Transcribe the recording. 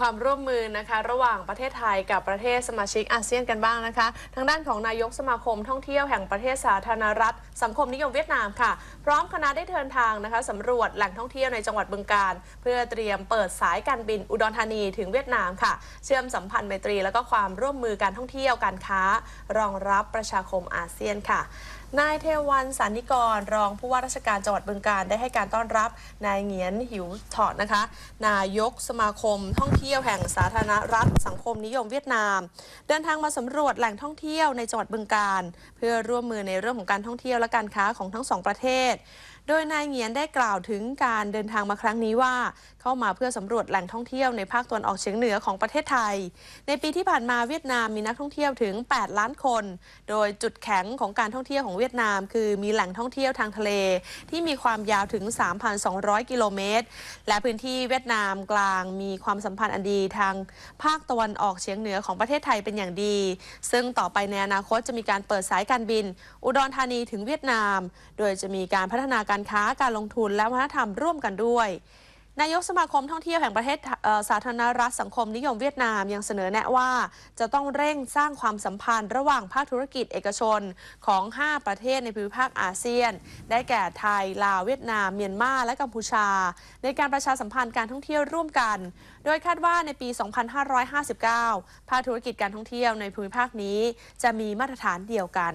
ความร่วมมือนะคะ ระหว่างประเทศไทยกับประเทศสมาชิกอาเซียนกันบ้างนะคะ ทางด้านของนายกสมาคมท่องเที่ยวแห่งประเทศสาธารณรัฐ สังคมนิยมเวียดนามค่ะ พร้อมคณะได้เดินทางนะคะสำรวจแหล่งท่องเที่ยวในจังหวัดบึงกาฬเพื่อเตรียมเปิดสายการบินอุดรธานีถึงเวียดนามค่ะ เชื่อมสัมพันธ์ไมตรี และก็ความร่วมมือการท่องเที่ยวการค้า รองรับประชาคมอาเซียนค่ะนายเทวันสานิกร รองผู้ว่าราชการจังหวัดบึงกาฬได้ให้การต้อนรับนายเหงียนหิวถอดนะคะ นายกสมาคมท่องเที่ยวที่ยวแห่งสาธารณรัฐสังคมนิยมเวียดนาม เดินทางมาสำรวจแหล่งท่องเที่ยวในจังหวัดบึงการ เพื่อร่วมมือในเรื่องของการท่องเที่ยวและการค้าของทั้งสองประเทศ โดยนายเหงียนได้กล่าวถึงการเดินทางมาครั้งนี้ว่า เข้ามาเพื่อสำรวจแหล่งท่องเที่ยวในภาคตะวันออกเฉียงเหนือของประเทศไทย ในปีที่ผ่านมาเวียดนามมีนักท่องเที่ยวถึง 8 ล้านคน โดยจุดแข็งของการท่องเที่ยวของเวียดนาม คือมีแหล่งท่องเที่ยวทางทะเล ที่มีความยาวถึง 3,200 กิโลเมตร และพื้นที่เวียดนามกลางมีความสัมพันธ์อันดีทางภาคตะวันออกเฉียงเหนือของประเทศไทยเป็นอย่างดี ซึ่งต่อไปในอนาคตจะมีการเปิดสายการบิน อุดรธานีถึงเวียดนาม โดยจะมีการพัฒนาการค้าการลงทุนและวัฒนธรรมร่วมกันด้วย นายกสมาคมท่องเที่ยวแห่งประเทศสาธารณรัฐสังคมนิยมเวียดนามยังเสนอแนะว่า จะต้องเร่งสร้างความสัมพันธ์ระหว่างภาคธุรกิจเอกชนของ 5 ประเทศในภูมิภาคอาเซียน ได้แก่ไทย ลาว เวียดนาม เมียนมา และกัมพูชา ในการประชาสัมพันธ์การท่องเที่ยวร่วมกัน โดยคาดว่าในปี 2559 ภาคธุรกิจการท่องเที่ยวในภูมิภาคนี้ จะมีมาตรฐานเดียวกัน